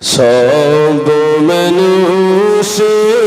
সব মানুষের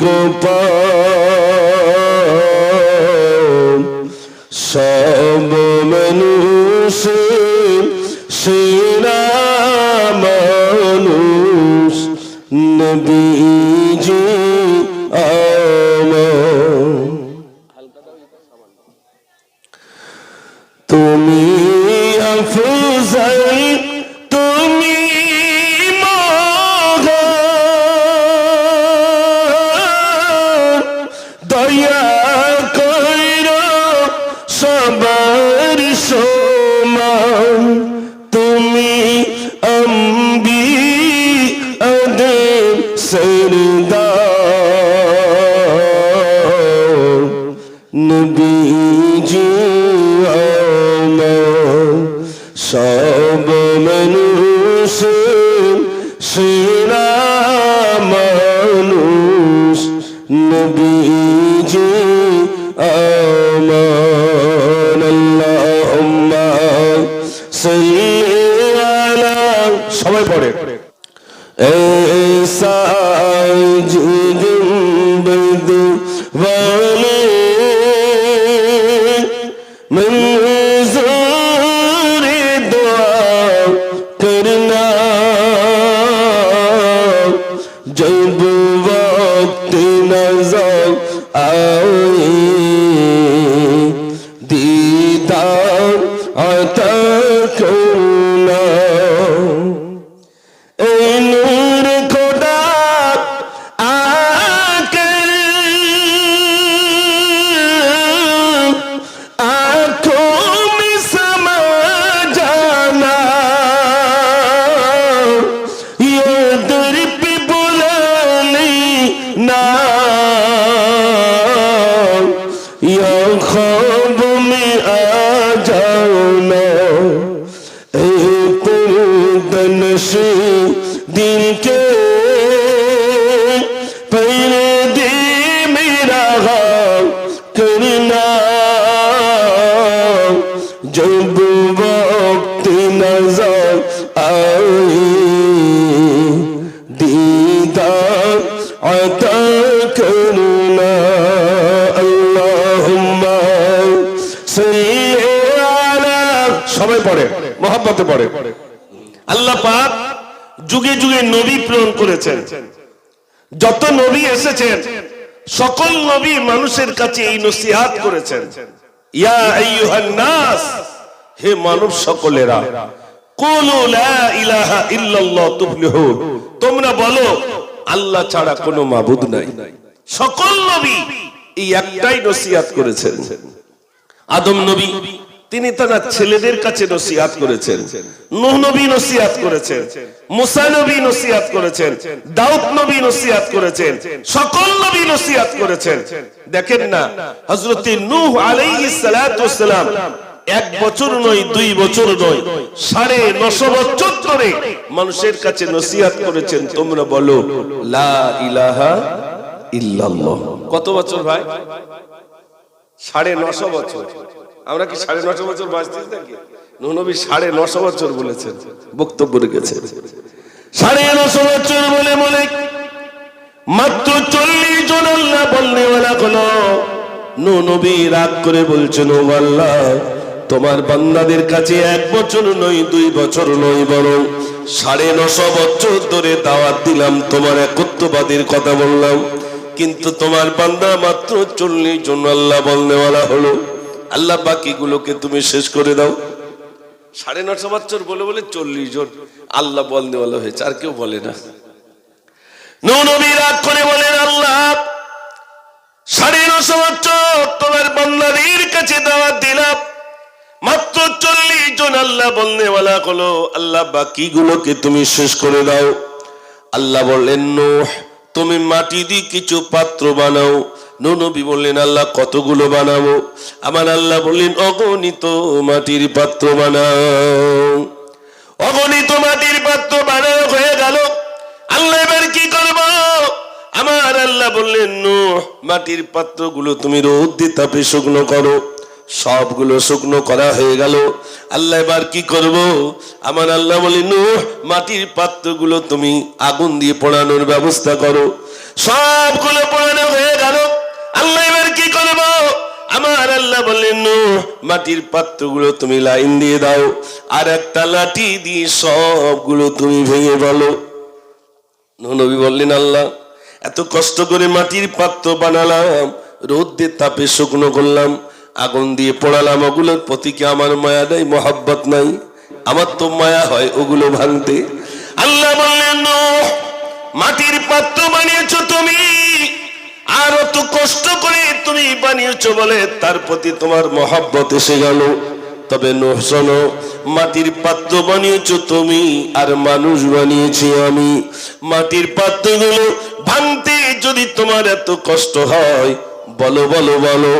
গোপাল সব মানুষ সেরা মানুষ নবীজি নবী প্রেরণ করেছেন, যত নবী এসেছেন, সকল নবী মানুষের কাছে এই নসিহাত করেছেন। ইয়া আইয়ুহান নাস, হে মানব সকলেরা, কুলু লা ইলাহা ইল্লাল্লাহ তুফলিহুন। তোমরা বলো, আল্লাহ ছাড়া কোনো মাবুদ নাই। সকল নবী এই একটাই নসিহাত করেছেন। আদম নবী তিনি তার ছেলেদের কাছে নসিহাত করেছেন। নূহ নবী নসিহাত করেছেন। মুসা নবী নসিহাত করেছেন। দাউদ নবী নসিহাত করেছেন। সকল নবী নসিহাত করেছেন। দেখেন না, হযরত নূহ আলাইহিস সালাতু ওয়াসসালাম এক বছর নয়, দুই বছর নয়, সাড়ে নশো বছর ধরে মানুষের কাছে নসিহাত করেছেন। তোমরা বলো, লা ইলাহা ইল্লাল্লাহ। কত বছর ভাই? সাড়ে নশো বছর। আমরা কি সাড়ে নশো বছর বাঁচতেছি নাকি? সাড়ে নশো বছর বলেছেন, বক্তব্য রেখেছে সাড়ে নশো বছর বলে বলে মাত্র চল্লিশ জন আল্লাহ বললে রাগ করে বলছেন ও আল্লাহ, তোমার বান্দাদের কাছে এক বছর নয়, দুই বছর নয়, বরং সাড়ে নশো বছর ধরে দাওয়াত দিলাম, তোমার একত্ববাদীর কথা বললাম। কিন্তু তোমার বান্দা মাত্র চল্লিশ জন আল্লাহ বলনেওয়ালা হলো আল্লাহ বাকিগুলোকে তুমি শেষ করে দাও। সাড়ে নশো বছর বলে বলে চল্লিশ জন আল্লাহ বল দেওয়ালো হয়েছে, আর কেউ বলে না। রাগ করে বলেন, আল্লাহ, সাড়ে নশো তোমার কাছে দিলাম। মাত্র চল্লিশ জন আল্লাহ আল্লাহ তুমি শেষ করে দাও। আল্লাহ বললেন তুমি মাটি দিয়ে কিছু পাত্র বানাও। নবী বললেন, আল্লাহ, কতগুলো বানাবো? আমার আল্লাহ বললেন, অগণিত মাটির পাত্র বানাও। অগণিত মাটির পাত্র বানাও, হয়ে গেল। আল্লাহ এবার কি করব? আমার আল্লাহ বললেন, নো, মাটির পাত্রগুলো তুমি রোদ দিয়ে তাপে শুকনো করো। সবগুলো শুকনো করা হয়ে গেল। আল্লাহ এবার কি করব? আমার আল্লাহ বলি নো, মাটির পাত্রগুলো তুমি আগুন দিয়ে পোড়ানোর ব্যবস্থা করো। সবগুলো পোড়ানো হয়ে গেল। আল্লাহ এবার কি করব? আমার আল্লাহ বললেন মাটির পাত্রগুলো তুমি লাইন দিয়ে দাও, আর একটা লাঠি দিয়ে সবগুলো তুমি ভেঙে বলো নবী বললেন, আল্লাহ, এত কষ্ট করে মাটির পাত্র বানালাম তাপে শুকনো করলাম, আগুন দিয়ে পোড়ালাম, ওগুলোর প্রতি কি আমার মায়া নাই, মোহাব্বত নাই? আমার তো মায়া হয় ওগুলো ভাঙতে। আল্লাহ বললেন মাটির পাত্র বানিয়েছো তুমি আর অত কষ্ট করে তুমি বানিয়েছো বলে তার প্রতি তোমার মহাব্বত এসে গেল। তবে নোহ, শোনো, মাটির পাত্র বানিয়েছো তুমি আর মানুষ বানিয়েছি আমি। মাটির পাত্রগুলো ভাঙতে যদি তোমার এত কষ্ট হয়, বলো বলো বলো,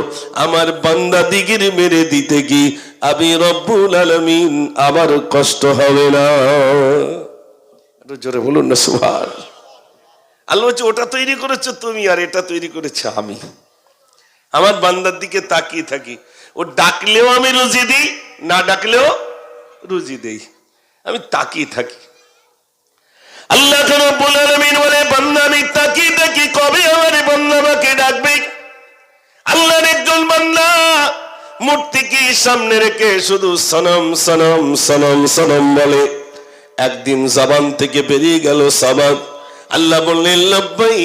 আমার বান্দা দিগির মেরে দিতে কি আমি রব্বুল আলমিন আমার কষ্ট হবে না? জোরে বলুন না সুভাষ আল্লাহ ওটা তৈরি করেছ তুমি আর এটা তৈরি করেছে আমি। আমার বান্দার দিকে তাকিয়ে থাকি। ও ডাকলেও আমি রুজি দিই, না ডাকলেও রুজি দেই। আমি তাকিয়ে থাকি। আল্লাহ বলে, বান্দা, আমি তাকিয়ে থাকি কবে আমার বান্দা আমাকে ডাকবে? আল্লাহর একজন বান্দা, মূর্তিকে সামনে রেখে শুধু সনম সনম সনম সনম বলে। একদিন জবান থেকে বেরিয়ে গেল সাবাদ আল্লাহ বললেন লব্বাই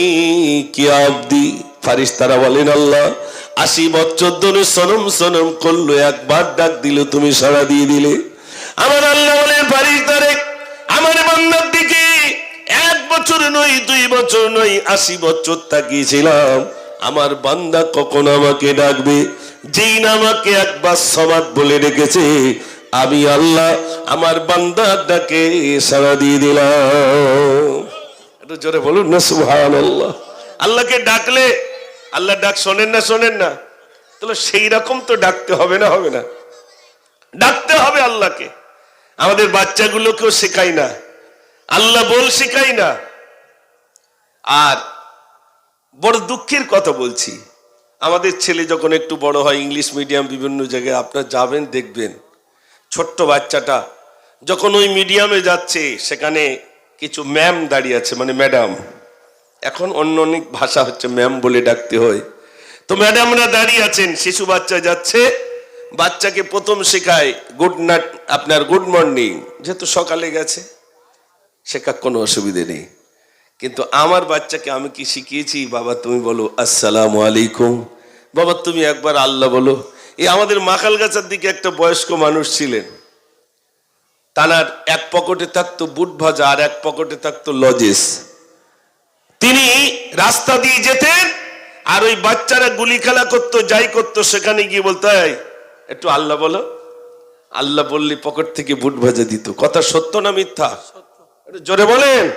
কি আবদি। ফারিস তারা বলেন, আল্লাহ, আশি বছর ধরে সনম সনম করল, একবার ডাক দিল, তুমি সাড়া দিয়ে দিলে। আমার আল্লাহ বলেন ফারিস তারে আমার বান্দার দিকে এক বছর নই দুই বছর নই আশি বছর তাকিয়েছিলাম। আমার বান্দা কখন আমাকে ডাকবে? যেই না আমাকে একবার সমাজ বলে রেখেছে আমি আল্লাহ, আমার বান্দার ডাকে সাড়া দিয়ে দিলাম। একটু জোরে বলুন না সুহান আল্লাহ আল্লাহকে ডাকলে আল্লাহ ডাক শোনেন না শোনেন না। তাহলে সেই রকম তো ডাকতে হবে না হবে না। ডাকতে হবে আল্লাহকে। আমাদের বাচ্চাগুলোকেও শেখাই না। আল্লাহ বল শেখাই না। আর বড় দুঃখের কথা বলছি। আমাদের ছেলে যখন একটু বড় হয়, ইংলিশ মিডিয়াম বিভিন্ন জায়গায় আপনার যাবেন, দেখবেন। ছোট্ট বাচ্চাটা যখন ওই মিডিয়ামে যাচ্ছে, সেখানে কিছু ম্যাম দাঁড়িয়ে আছে মানে ম্যাডাম। এখন অন্য অনেক ভাষা হচ্ছে ম্যাম বলে ডাকতে হয়। তো ম্যাডামরা দাঁড়িয়ে আছেন, শিশু বাচ্চা যাচ্ছে, বাচ্চাকে প্রথম শেখায় গুড নাইট আপনার গুড মর্নিং যেহেতু সকালে গেছে শেখা কোনো অসুবিধে নেই। কিন্তু আমার বাচ্চাকে আমি কি শিখিয়েছি? বাবা, তুমি বলো, আসসালামু আলাইকুম। বাবা, তুমি একবার আল্লাহ বলো। এই আমাদের মাখালগাছার দিকে একটা বয়স্ক মানুষ ছিলেন। তানার এক পকেটে থাকতো বুট ভাজা আর এক পকেটে থাকতো লজেস। তিনি রাস্তা দিয়ে যেতেন, আর ওই বাচ্চারা গুলি খেলা করতো, যাই করতো, সেখানে গিয়ে বলতে একটু আল্লাহ বলো। আল্লাহ বললে পকেট থেকে বুট ভাজা দিত। কথা সত্য না মিথ্যা? জোরে বলেন।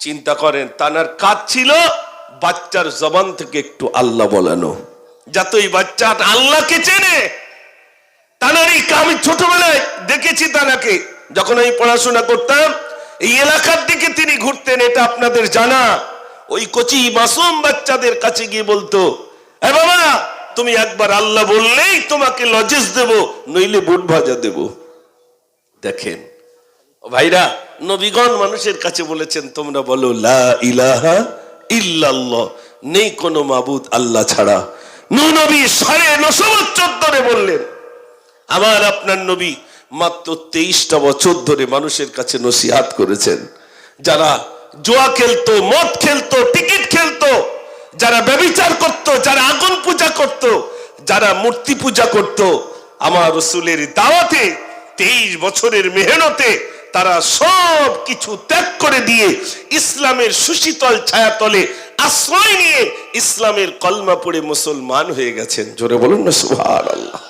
চিন্তা করেন, তানার কাজ ছিল বাচ্চার জবান থেকে একটু আল্লাহ বলানো। যাতে ওই বাচ্চা আল্লাহকে চেনে। তানার এই আমি ছোটবেলায় দেখেছি তানাকে। যখন আমি পড়াশোনা করতাম এই এলাকার দিকে তিনি ঘুরতেন, এটা আপনাদের জানা। ওই কচি মাসুম বাচ্চাদের কাছে গিয়ে বলতো, এ বাবা, তুমি একবার আল্লাহ বললেই তোমাকে লজেস দেব, নইলে বুট ভাজা দেব। দেখেন ভাইরা, নবীগণ মানুষের কাছে বলেছেন, তোমরা বলো, লা ইলাহা ইল্লাল্লাহ, নেই কোনো মাবুদ আল্লাহ ছাড়া। নবী সাড়ে নশো বছর ধরে বললেন, আমার আপনার নবী মাত্র তেইশটা বছর ধরে মানুষের কাছে নসিহাত করেছেন। যারা জোয়া খেলতো, মদ খেলতো, টিকিট খেলতো, যারা ব্যবিচার করত, যারা আগুন পূজা করত, যারা মূর্তি পূজা করত, আমার রসুলের দাওয়াতে, তেইশ বছরের মেহনতে তারা সব কিছু ত্যাগ করে দিয়ে ইসলামের সুশীতল ছায়াতলে আশ্রয় নিয়ে ইসলামের কলমা পড়ে মুসলমান হয়ে গেছেন। জোরে বলুন না সুহার আল্লাহ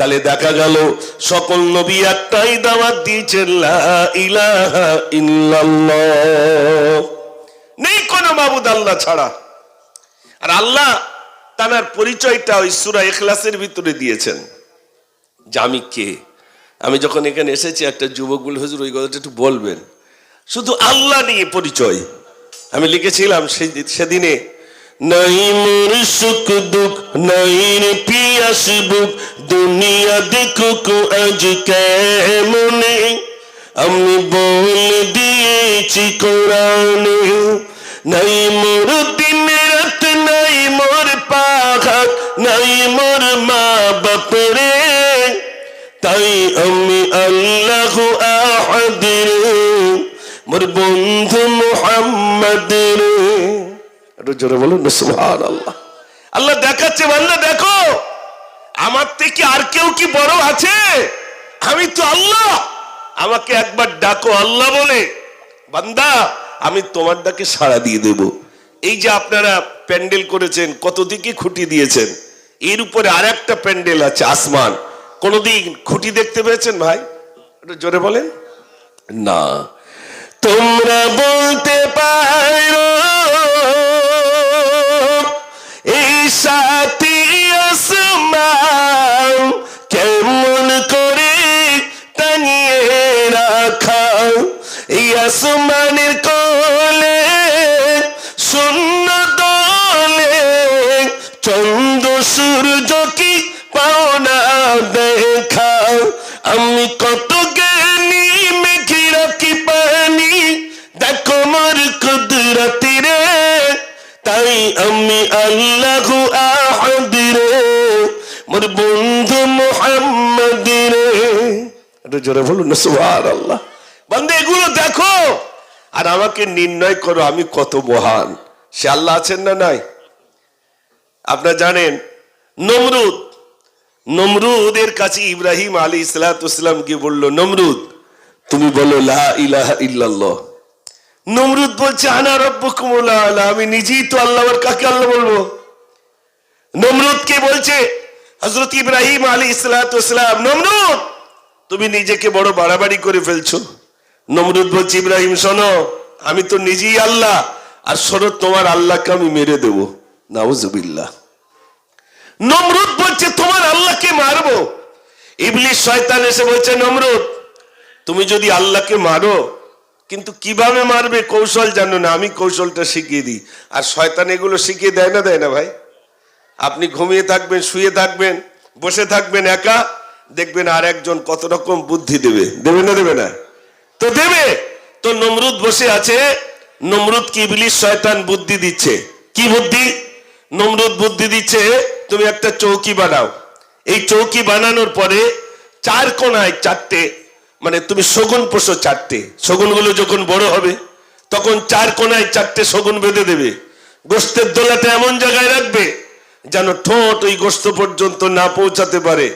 তাহলে দেখা গেল, সকল নবী একটাই দাওয়াত দিয়েছেন নেই কোন মাবুদ আল্লাহ ছাড়া। আর আল্লাহ তার পরিচয়টা ওই সুরা এখলাসের ভিতরে দিয়েছেন। যে আমি কে? আমি যখন এখানে এসেছি, একটা যুবক বলে হুজুর ওই কথাটা একটু বলবেন। শুধু আল্লাহ নিয়ে পরিচয়। আমি লিখেছিলাম সেই সেদিনে, নাই মোর সুখ দুঃখ, নাই পিয়াস বুক দুনিয়া দেখুক আজ কেমনে? আমি বলে দিয়েছি কোরআনে, নাই মোর দিন রাত, নাই মোর পাখাত নাই মোর মা বাপরে তাই আমি আল্লাহ আহাদ রে মোর বন্ধু মোহাম্মদ রে একটু জোরে বলুন না সুবহান আল্লাহ আল্লাহ দেখাচ্ছে বান্দা দেখো। আমার থেকে আর কেউ কি বড় আছে? আমি তো আল্লাহ। আমাকে একবার ডাকো আল্লাহ বলে। বান্দা, আমি তোমার ডাকে সাড়া দিয়ে দেব। এই যে আপনারা প্যান্ডেল করেছেন কত দিকে খুঁটি দিয়েছেন? এর উপরে আর একটা প্যান্ডেল আছে, আসমান। কোনদিন খুঁটি দেখতে পেয়েছেন ভাই? একটু জোরে বলেন। না। তোমরা বলতে পারো, এই সাথী কেমন করে টানিয়ে রাখা এই আসমানের কোলে, শূন্য দলে চন্দ্র সূর্য কি পাওনা দেখা আমি কত তাই আমি আল্লাহ মোর বন্ধু মোহাম্মদ একটু জোরে বলুন না সুবহান আল্লাহ বন্ধু, এগুলো দেখো। আর আমাকে নির্ণয় করো, আমি কত মহান। সে আল্লাহ আছেন না নাই? জানেন, নমরুদ, নমরুদের কাছে ইব্রাহিম আলী ইসলাতাম গিয়ে বলল, নমরুদ, তুমি বলো ইল্লাল্লাহ। নমরুদ বলছে, আনা আমি নিজেই তো আল্লাহ কাকে আল্লাহ বলব? নমরুদ কে বলছে হজরত ইব্রাহিম আলী ইসলাতাম নমরুদ, তুমি নিজেকে বড় বাড়াবাড়ি করে ফেলছো। নমরুদ বলছি, ইব্রাহিম, শোনো, আমি তো নিজেই আল্লাহ, আর শোনো, তোমার আল্লাহকে আমি মেরে দেবো। নাউজুবিল্লাহ। নমরুদ বলছে, তোমার আল্লাহকে মারবো? ইবলিশ শয়তান এসে বলছে, নমরুদ, তুমি যদি আল্লাহকে মারো, কিন্তু কীভাবে মারবে? কৌশল জানো না, আমি কৌশলটা শিখিয়ে দিই। আর শয়তান এগুলো শিখিয়ে দেয় না দেয় না ভাই? আপনি ঘুমিয়ে থাকবেন, শুয়ে থাকবেন, বসে থাকবেন একা, দেখবেন আর একজন কত রকম বুদ্ধি দেবে। দেবে না দেবে না? তো দেবে। তো নমরুদ বসে আছে। নমরুদ কি ইবলিশ শয়তান বুদ্ধি দিচ্ছে? কি বুদ্ধি? নমরুদ বুদ্ধি দিচ্ছে, তুমি একটা চৌকি বানাও। এই চৌকি বানানোর পরে চার কোনায় চারটে মানে তুমি শগুন পোষো চারটে। শগুনগুলো যখন বড় হবে, তখন চার কোনায় চারটে শগুন বেঁধে দেবে। গোস্তের দোলাতে এমন জায়গায় রাখবে যেন ঠোঁট ওই গোস্ত পর্যন্ত না পৌঁছাতে পারে।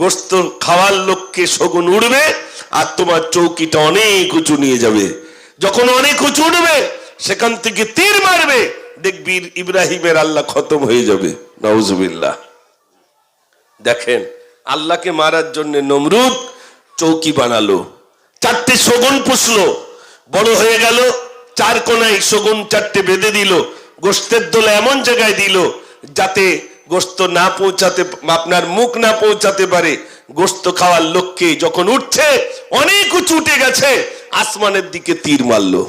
গোস্ত খাওয়ার লোককে শগুন উড়বে আর তোমার চৌকিটা অনেক উঁচু নিয়ে যাবে। যখন অনেক উঁচু উঠবে সেখান থেকে তীর মারবে দেখবি ইব্রাহিমের আল্লাহ খতম হয়ে যাবে। নওজুবিল্লাহ দেখেন, আল্লাহকে মারার জন্য নমরুদ চৌকি বানালো, চারটে শগুন পুষলো, বড় হয়ে গেল, চার কোনায় শগুন চারটে বেঁধে দিল, গোস্তের দোলা এমন জায়গায় দিল যাতে গোস্ত না পৌঁছাতে, আপনার মুখ না পৌঁছাতে পারে, গোস্ত খাওয়ার লক্ষ্যে যখন উঠছে, অনেক উঁচু উঠে গেছে, আসমানের দিকে তীর মারলো।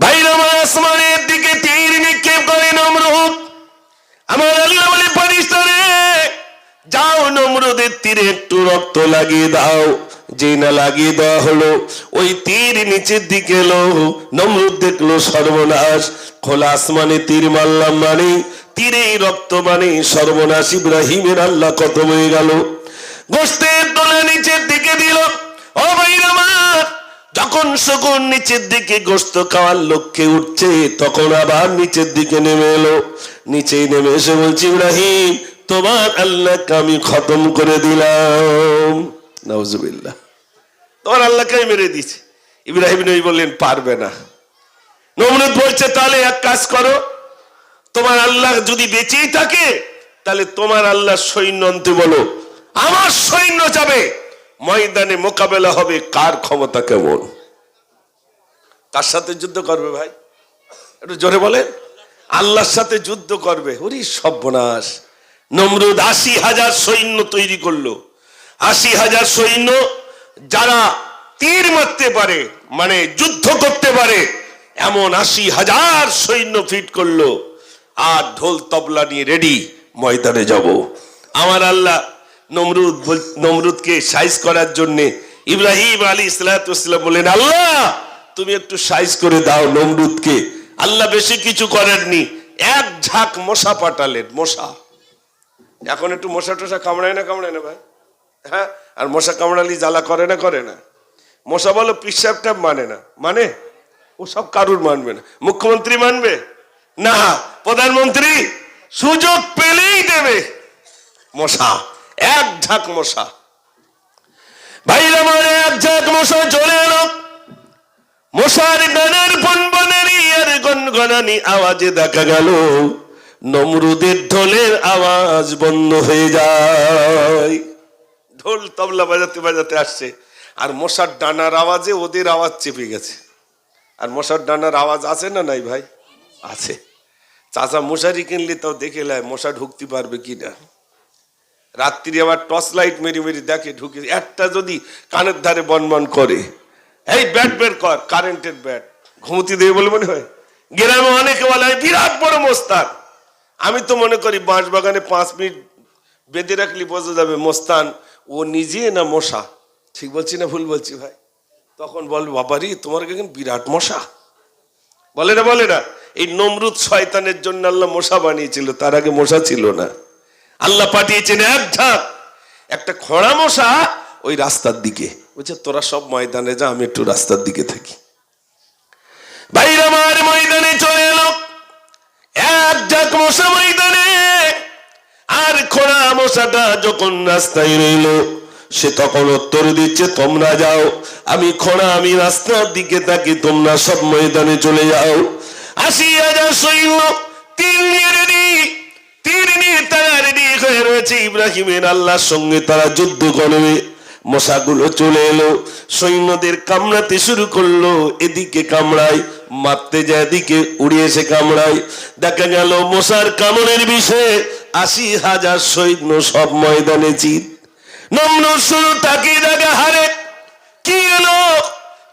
ভাইরা আমার আসমানের দিকে তীর নিক্ষেপ করে নমরুদ আমার আল্লাহ বলে যাও নমরুদের তীরে একটু রক্ত লাগিয়ে দাও। যে না লাগিয়ে দেওয়া হলো, ওই তীর নিচের দিকে এলো, নমরুদ দেখল সর্বনাশ, খোলা আসমানে তীর মারলাম মানে তীরেই রক্ত মানে সর্বনাশ ইব্রাহিমের আল্লাহ কত হয়ে গেল। গোস্তের তোলা নিচের দিকে দিল, ও যখন শকুন নিচের দিকে গোস্ত খাওয়ার লক্ষ্যে উঠছে, তখন আবার নিচের দিকে নেমে এলো। নিচেই নেমে এসে বলছি, ইব্রাহিম, তোমার আল্লাহকে আমি খতম করে দিলাম। নজবিল্লা তোমার আল্লাহকে আমি মেরে দিয়েছি। ইব্রাহিম নবী বললেন, পারবে না। নমরুদ বলছে, তাহলে এক কাজ করো। তোমার আল্লাহ যদি বেঁচেই থাকে, তাহলে তোমার আল্লাহ সৈন্য আনতে বলো। আমার সৈন্য যাবে। ময়দানে মোকাবেলা হবে। কার ক্ষমতা কেমন? কার সাথে যুদ্ধ করবে ভাই? একটু জোরে বলেন। আল্লাহর সাথে যুদ্ধ করবে। ওরে সর্বনাশ। নমরুদ আশি হাজার সৈন্য তৈরি করল। আশি হাজার সৈন্য যারা তীর মারতে পারে মানে যুদ্ধ করতে পারে, এমন আশি হাজার সৈন্য ফিট করল। আর ঢোল তবলা নিয়ে রেডি ময়দানে যাব। আমার আল্লাহ নমরুদ নমরুদকে সাইজ করার জন্য ইব্রাহিম আলী ইসলাতাম বলেন আল্লাহ, তুমি একটু সাইজ করে দাও নমরুদকে। আল্লাহ বেশি কিছু করেননি, এক ঝাঁক মশা পাঠালেন, মশা। এখন একটু মশা টশা কামড়ায় না কামড়ায় না ভাই? হ্যাঁ? আর মশা কামড়ালি জ্বালা করে না করে না? মশা বলো পিসাবটা মানে না। মানে? ও সব কারুর মানবে না। মুখ্যমন্ত্রী মানবে? না। প্রধানমন্ত্রী, সুযোগ পেলেই দেবে। মশা, এক ঝাঁক মশা। ভাইরা আমার এক ঝাঁক মশা চলে এলো। মশার গানের বনবনেরই আর গনগনানি আওয়াজে দেখা গেল। নমরুদের ঢোলের আওয়াজ বন্ধ হয়ে যায়। ঢোল তবলা বাজাতে বাজাতে আসছে। আর মশার ডানার আওয়াজে ওদের আওয়াজ চেপে গেছে। আর মশার ডানার আওয়াজ আছে না নাই ভাই? আছে। চাচা মশারি কিনলে তাও দেখে নেয় মশা ঢুকতে পারবে কি না রাত্রি আবার টর্চ লাইট মেরে মেরে দেখে ঢুকে। একটা যদি কানের ধারে বনবন করে, এই ব্যাট বের কর, কারেন্টের ব্যাট। ঘুমতি দেবে বলে মনে হয়। গ্রামে অনেকে বলে, "এই বিরাট বড় মোস্তান। আমি তো মনে করি বাঁশ বাগানে পাঁচ মিনিট বেঁধে রাখলি বোঝা যাবে মোস্তান ও নিজে না মশা? ঠিক বলছি না ভুল বলছি ভাই? তখন বলবে বাবারি, তোমার বিরাট মশা? বলে না বলে না। এই নমরুদ শয়তানের জন্য আল্লাহ মশা বানিয়েছিল, তার আগে মশা ছিল না। আল্লাহ পাঠিয়েছেন এক ঝাঁক একটা খোঁড়া মশা ওই রাস্তার দিকে। বলছে, তোরা সব ময়দানে যা, আমি একটু রাস্তার দিকে থাকি। ভাইরা, আমার ময়দানে চলে এলো। এক ঝাঁক মশা ময়দানে আর খোলা মশাটা যখন রাস্তায় রইল, সে তখন উত্তর দিচ্ছে, তোমরা যাও, আমি খোঁড়া, আমি রাস্তার দিকে থাকি তোমরা সব ময়দানে চলে যাও। আশি হাজার সৈন্য তারা রেডি হয়ে রয়েছে ইব্রাহিমের আল্লাহর সঙ্গে তারা যুদ্ধ করবে। মশাগুলো চলে এলো। সৈন্যদের কামড়াতে শুরু করল। এদিকে কামড়ায়, মারতে যায় এদিকে, উড়িয়ে এসে কামড়ায়। দেখা গেল মশার কামড়ের বিষয়ে আশি হাজার সৈন্য সব ময়দানে চিত নম্র শুরু তাকিয়ে দেখা হারে। কি এলো?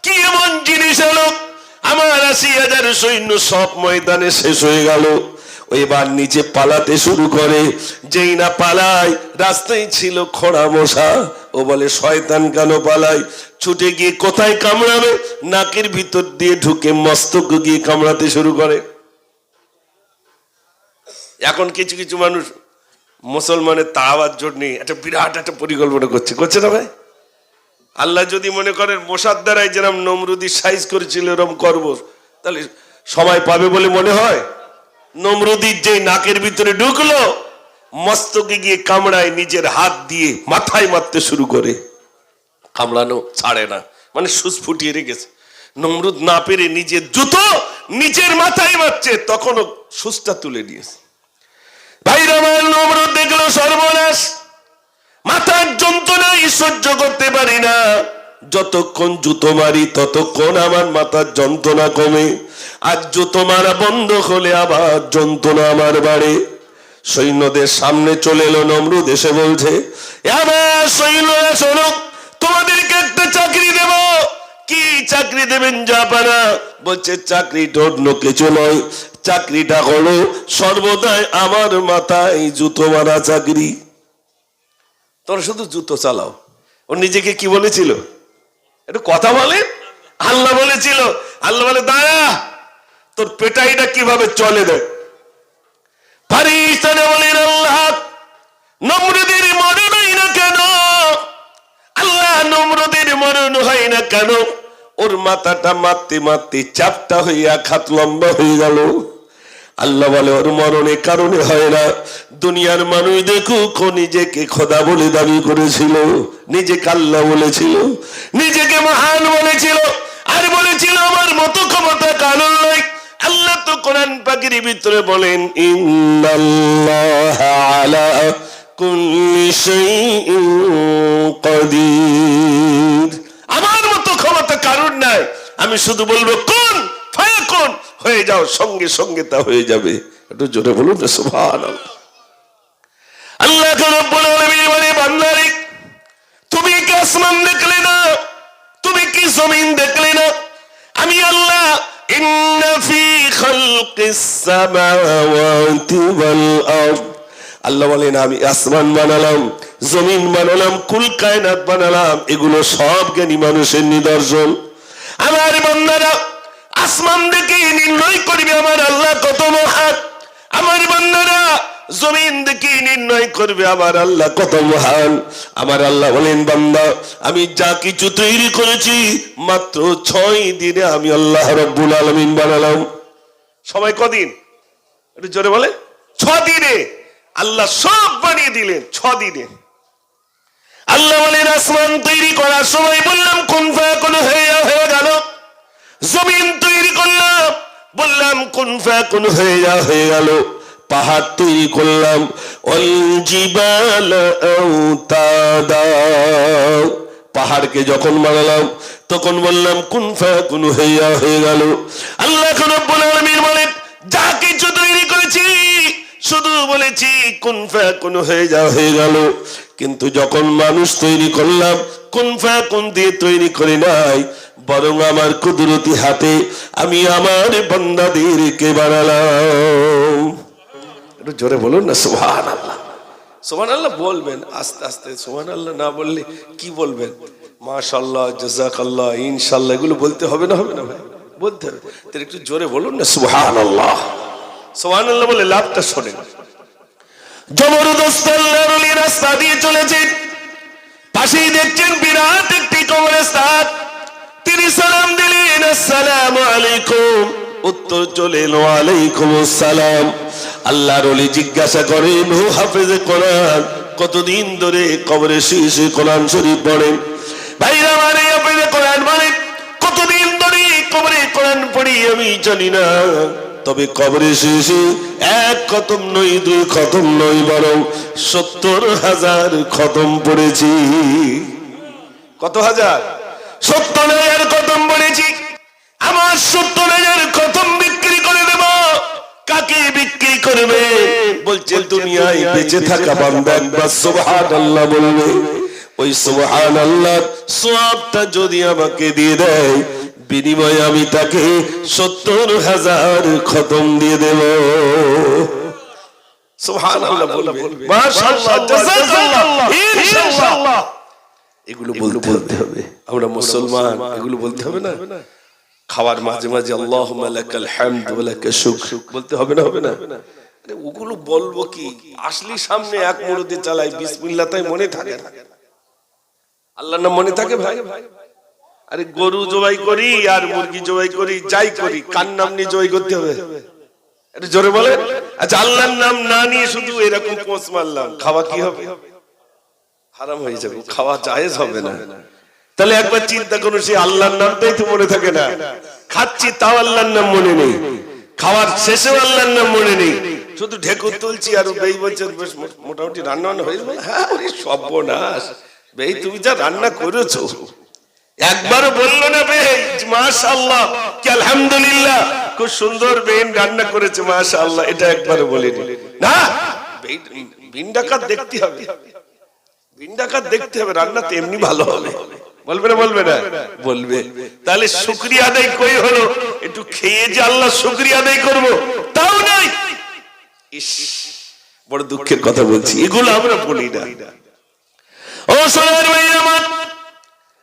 কি এমন জিনিস এলো? আমার আশি হাজার সৈন্য সব ময়দানে শেষ হয়ে গেল। এবার নিচে পালাতে শুরু করে। যেই না পালায়, রাস্তায় ছিল খোড়া মশা। ও বলে, শয়তান কেন পালায়? ছুটে গিয়ে কোথায় কামড়াবে? নাকের ভিতর দিয়ে ঢুকে মস্তক গিয়ে কামড়াতে শুরু করে। এখন কিছু কিছু মানুষ মুসলমানের তাড়াবার জন্য একটা বিরাট একটা পরিকল্পনা করছে। করছে না ভাই? আল্লাহ যদি মনে করেন, মশার দ্বারাই যেরকম নমরুদি সাইজ করেছিল এরকম করব, তাহলে সময় পাবে বলে মনে হয়? নমরুদির যে নাকের ভিতরে ঢুকলো, মস্তকে গিয়ে কামড়ায় নিজের হাত দিয়ে মাথায় মারতে শুরু করে। কামড়ানো ছাড়ে না মানে সুচ ফুটিয়ে রেখেছে। নমরুদ না পেরে নিজের জুতো নিজের মাথায় মারছে, তখনও সুচটা তুলে দিয়েছে ভাইরা আমার নমরুদ দেখল সর্বনাশ, মাথার যন্ত্রণাই সহ্য করতে পারি না। যতক্ষণ জুতো মারি, ততক্ষণ আমার মাথার যন্ত্রণা কমে। আর জুতো মারা বন্ধ হলে আবার যন্ত্রণা আমার বাড়ে। সৈন্যদের সামনে চলে এলো নমরুদ, এসে বলছে তোমাদেরকে একটা চাকরি দেব। কি চাকরি দেবেন জাপানা? বলছে, চাকরি অন্য কিছু নয়। চাকরিটা হলো সর্বদাই আমার মাথায় জুতো মারা চাকরি। তোর শুধু জুতো চালাও। ও নিজেকে কি বলেছিল? একটু কথা বলে। আল্লাহ বলেছিল। আল্লাহ বলে, দাঁড়া তোর পেটাইটা কীভাবে চলে মরণ মরণ হইয়া খাত লম্বা হয়ে গেল। আল্লাহ বলে, ওর মরণের কারণে হয় না। দুনিয়ার মানুষ দেখুক নিজেকে খোদা বলে দাবি করেছিল, নিজেকে আল্লাহ বলেছিল, নিজেকে মহান বলেছিল, আর বলেছিল, আমার মতো ক্ষমতা কারণ নয় আল্লাহ তো কোরআন পাখির ভিতরে বলেন আমার মতো ক্ষমতা কারণ নাই। আমি শুধু বলব, কোন ফায়াকুন হয়ে যাও, সঙ্গে সঙ্গে তা হয়ে যাবে। একটু জোরে বলুন না আল্লাহ বলে তুমি কি আসমান দেখলে না? তুমি কি জমিন দেখলে না? আমি আল্লাহ সামাওয়াতি ওয়াল আরদ আল্লাহ বলেন, আমি আসমান বানালাম, জমিন বানালাম, কুল কায়নাত বানালাম, এগুলো সব জ্ঞানী মানুষের নিদর্শন। আমার বন্ধারা আসমান দেখে নির্ণয় করবে আমার আল্লাহ কত মহান। আমার বন্ধারা জমিন দেখে নির্ণয় করবে আমার আল্লাহ কত মহান। আমার আল্লাহ বলেন, বান্দা, আমি যা কিছু তৈরি করেছি, মাত্র ছয় দিনে আমি আল্লাহ রব্বুল আলমিন বানালাম। সময় কদিন? একটু জোরে বলে। ছ দিনে আল্লাহ সব বানিয়ে দিলেন ছ দিনে আল্লাহ বলেন, আসমান তৈরি করার সময় বললাম, কোন কোন হয়ে হয়ে গেল? জমিন তৈরি করলাম, বললাম, কোন কোন হয়ে যা হয়ে গেল? পাহাড় তৈরি করলাম অল জিবাল আওতাদা। পাহাড়কে যখন বানালাম, তখন বললাম, কোন কোন হইয়া হয়ে গেল? আল্লাহ কোন বলেন যা কিছু তৈরি করেছি, শুধু বলেছি, কোন ফ্যা কোন হয়ে যা, হয়ে গেল। কিন্তু যখন মানুষ তৈরি করলাম, কোন কোন দিয়ে তৈরি করি নাই, বরং আমার কুদরতি হাতে আমি আমার বন্দাদেরকে বানালাম। একটু জোরে বলুন না সুহান আল্লাহ সোহান আল্লাহ বলবেন, আস্তে আস্তে সোহান আল্লাহ না বললে কি বলবেন? মাশাল্লাহ জাজাক আল্লাহ ইনশাল্লাহ এগুলো বলতে হবে না হবে না ভাই বলতে হবে তাহলে একটু জোরে বলুন না সুহান আল্লাহ সোহান আল্লাহ বলে লাভটা শোনেন। জবরদস্ত রাস্তা দিয়ে চলেছেন পাশেই দেখছেন বিরাট একটি কবরস্থান। তিনি সালাম দিলেন, আসসালামু আলাইকুম। উত্তর চলে আলাইকুম আসসালাম। জিজ্ঞাসা করেন কোরআন, কতদিন ধরে কবরে শুয়ে শুয়ে কোরআন শরীফ পড়েন? ভাইরা মানে হাফেজে কোরআন মানে কতদিন ধরে কবরে পড়ি আমি জানি না। তবে কবরে শেষে এক খতম নই দুই খতম নই বরং সত্তর হাজার খতম পড়েছি। কত হাজার? সত্তর হাজার খতম পড়েছি। আমার সত্তর হাজার খতম বিক্রি করে দেব। কাকে বিক্রি করবে? বলছে দুনিয়ায় বেঁচে থাকা বান্দা একবার সুবহান আল্লাহ বলবে। ওই সুবহান আল্লাহ সবটা যদি আমাকে দিয়ে দেয় বিনিময়ে আমি তাকে সত্তর হাজার খতম দিয়ে দেব। এগুলো বলতে বলতে হবে। আমরা মুসলমান এগুলো বলতে হবে না? খাওয়ার মাঝে মাঝে আল্লাহ বলতে হবে না হবে না? ওগুলো বলব কি? আসলি সামনে এক মুরুদি চালাই বিসমিল্লাহ তাই মনে থাকে আল্লাহ না মনে থাকে ভাই ভাই? আরে গরু জবাই করি আর মুরগি জবাই করি, যাই করি। কার নাম নিয়ে জবাই করতে হবে? এটা জোরে বলে। আচ্ছা আল্লাহর নাম না নিয়ে শুধু এরকম পোঁচ মারলাম। খাওয়া কি হবে? হারাম হয়ে যাবে। খাওয়া জায়েজ হবে না। তাহলে একবার চিন্তা করুন, সেই আল্লাহর নামটাই তো মনে থাকে না। খাচ্ছি, তাও আল্লাহর নাম মনে নেই। খাওয়ার শেষেও আল্লাহর নাম মনে নেই। শুধু ঢেকুর তুলছি আর বেই বলছেন, বেশ মোটামুটি রান্না হয়ে যাবে হ্যাঁ সর্বনাশ। বেই, তুমি যা রান্না করেছ। একবারও বলল না বে, মাশাআল্লাহ, কি আলহামদুলিল্লাহ। খুব সুন্দর বেন রান্না করেছে, মাশাআল্লাহ, এটা একবারও বলিনি। না বিন ডাকাত দেখতে হবে। বিন ডাকাত দেখতে হবে, রান্না তেমনি ভালো হবে। বলবে না বলবে না? বলবে। তাহলে শুক্রিয়া আদায় কই হলো? একটু খেয়ে যে আল্লাহ শুক্রিয়া আদায় করব, তাও নাই। ইস, বড় দুঃখের কথা বলছি, এগুলো আমরা বলি না। ও সোনার ভাই আমার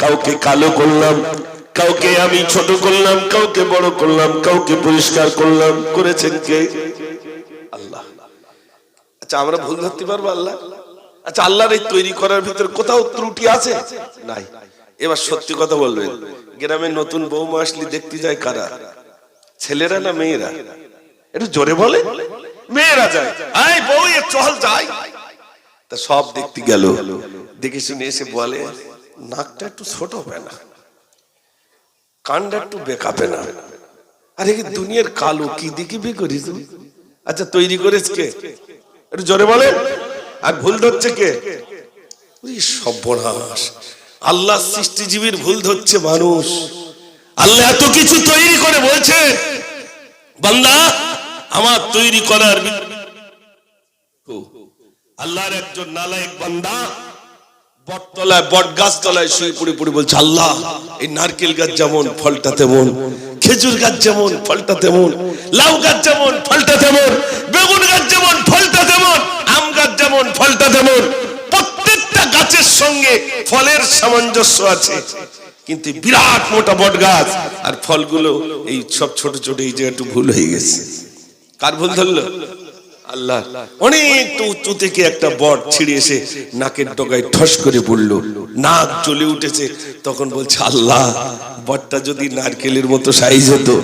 কাউকে কালো করলাম, কাউকে আমি ছোট করলাম, কাউকে বড় করলাম, কাউকে পরিষ্কার করলাম, করেছেন কে? আল্লাহ। আচ্ছা আমরা ভুল ধরতে পারব আল্লাহ? আচ্ছা আল্লাহর এই তৈরি করার ভিতরে কোথাও ত্রুটি আছে? নাই। এবার সত্যি কথা বলবেন, গ্রামে নতুন বৌমা আসলে দেখতে যায় কারা? ছেলেরা না মেয়েরা? একটু জোরে বলে মেয়েরা যায়। আই বউ, এ চল যাই। তা সব দেখতে গেল। দেখে শুনে এসে বলে, নাকটা একটু ছোট হবে না। কানটা একটু বেকাবে না। আরে কি দুনিয়ার কালো কি দিকে বে করিস? আচ্ছা তৈরি করেছ কে? একটু জোরে বলে। আর ভুল ধরছে কে? ওরে, সর্বনাশ। আল্লাহ সৃষ্টিজীবীর ভুল ধরছে মানুষ। আল্লাহ এত কিছু তৈরি করে বলছে। বান্দা আমার তৈরি করার আল্লাহর একজন নালায়েক বান্দা বটতলায় বট গাছ তলায় শুয়ে পড়ে পড়ে বলছে, আল্লাহ, এই নারকেল গাছ যেমন, ফলটা তেমন, খেজুর গাছ যেমন, ফলটা তেমন, লাউ গাছ যেমন, ফলটা তেমন, বেগুন গাছ যেমন, ফলটা তেমন, আম গাছ যেমন, ফলটা তেমন, প্রত্যেকটা গাছের সঙ্গে ফলের সামঞ্জস্য আছে। কিন্তু বিরাট মোটা বট গাছ আর ফলগুলো এই সব ছোট ছোট এই একটু ভুল হয়ে গেছে। কার ভুল ধরলো? আল্লাহ। অনেক তো উঁচু থেকে একটা বট ছিঁড়ে এসে নাকের ডগায় ঠস করে পড়ল। নাক জ্বলে উঠেছে। তখন বলছে আল্লাহ বটটা যদি নারকেলের মতো সাইজ হতো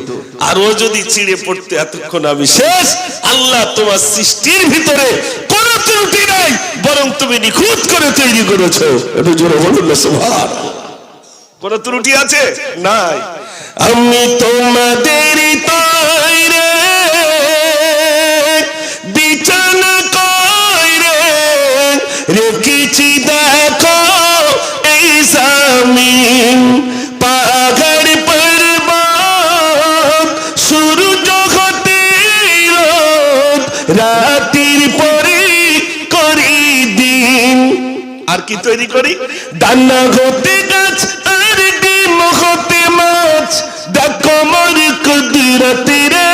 আরও যদি ছিঁড়ে পড়তে এতক্ষণ আমি শেষ। আল্লাহ তোমার সৃষ্টির ভিতরে কোন ত্রুটি নাই বরং তুমি নিখুঁত করে তৈরি করেছ। একটু জোরে বলুন না সুবহান কোন ত্রুটি আছে? নাই। আমি তোমাদের তৈরি করি। ডান্না হতে গাছ, আর ডিম হতে মাছ। দেখো রে,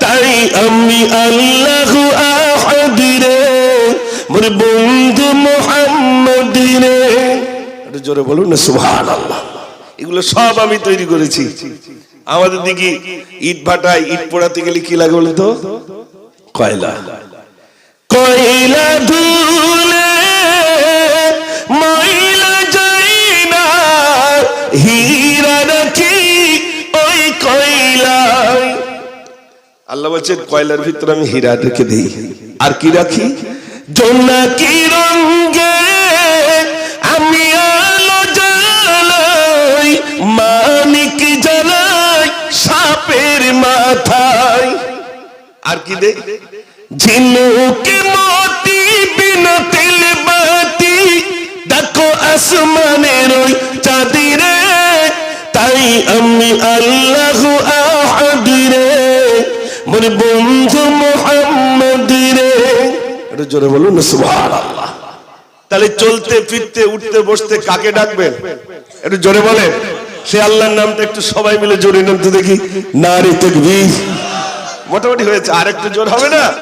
তাই আমি আল্লাহ বন্ধু জোরে বলুন না এগুলো সব আমি তৈরি করেছি। আমাদের দিকে ইট ভাটায় ইট পোড়াতে গেলে কি লাগে বলতো? কয়লা। কয়লা বলছেন কয়লার ভিতরে আমি হীরা রেখে দিই। আর কি রাখি? রঙ্গে আমি আলো মানিক সাপের মাথায়। আর কি মতি তেল বাতি, দেখো আসমানের ওই চাঁদিরে তাই আমি আল্লাহ আহাদ মোর বন্ধু মোহাম্মদ রে। একটু জোরে বলুন তাহলে চলতে, ফিরতে, উঠতে, বসতে কাকে ডাকবেন? একটু জোরে বলেন। সে আল্লাহর নামটা একটু সবাই মিলে জোরে নাম তো দেখি। নারী তকবীর। মোটামুটি হয়েছে, আর একটু জোর হবে না?